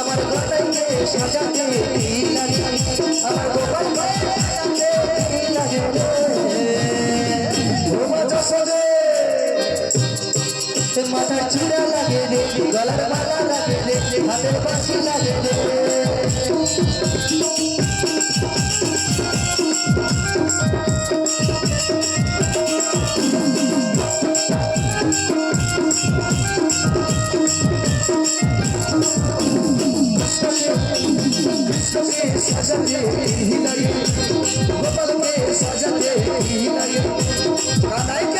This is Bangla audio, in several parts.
আমার গোপালকে সাজাতে লাগে আমার গোপালকে মাথায় চূড়া লাগে রে গলার মালা লাগে রে হাতের বাসি লাগে। সাজাতে কি লাগে গোপালকে সাজাতে হিলাই কানাইকে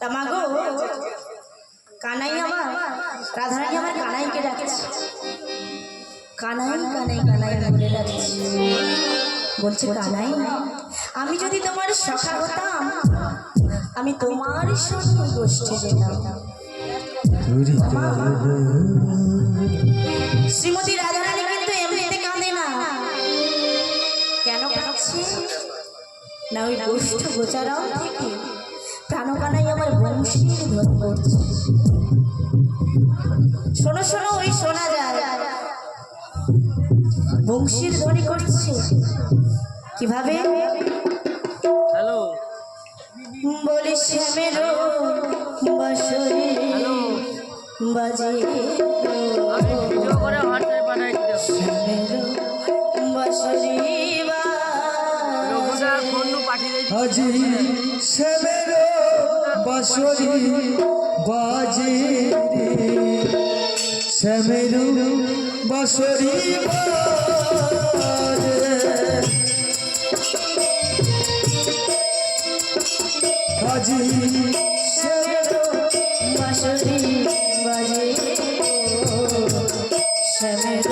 তামাগো, কানাই আমার, রাধারানী আমার কানাইকে ডাকছে। কানাই কানাই কানাই বলে ডাকছে। বলছে, কানাই, আমি যদি তোমার সখা হতাম, আমি তোমার সঙ্গে গোষ্ঠী যেতাম। শ্রীমতী রাধারানী কিন্তু এমনিতে কাঁদে না। কেন কাঁদছে? না ওই গোষ্ঠ গোচারাও থেকে। প্রাণকানাই আমার বংশীর ধ্বনি করছে শোনো শোনো ওই শোনা যায়। বংশীর ধ্বনি করছে। কীভাবে? হ্যালো। বলি শ্যামের বাসরে বাজে আমি ভিডিও করে হোয়াটসঅ্যাপে পাঠাই দিতে শ্যামের বাসরে রঘুদা ফোন পাঠিয়ে দিয়েছি। আজি শ্যামের বাঁশরি বাজে শ্যামের বাঁশরি বাজে শ্যামের বাজে শ্যামের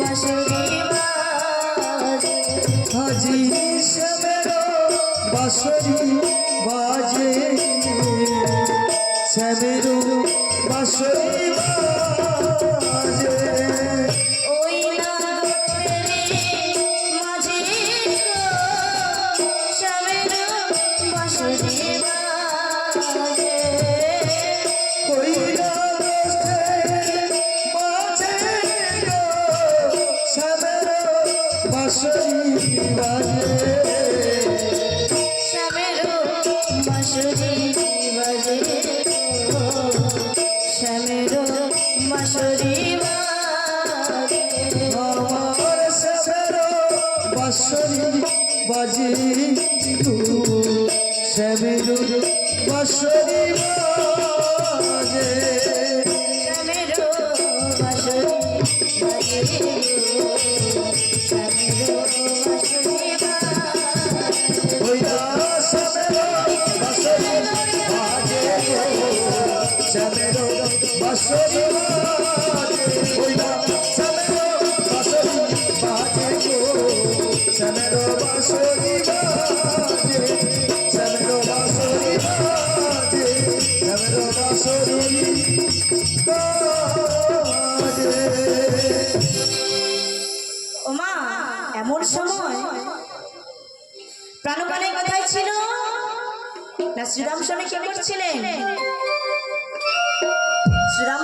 বাসরি বাজে আজি শ্যামের বাঁশরি শ্যামের বাঁশরি বাজে ওই মাঝে শ্যামের বাসরি বাজে বাঁশরি বাজে শ্যামের বাসরি শ্যামের বাঁশরি বাজে শ্যামের বাসরি শ্যামের বাসরি ওমা এমন সময় প্রাণকালে কোথায় ছিল। না শ্রীরাম স্বামী কে ছিলেন শ্রীরাম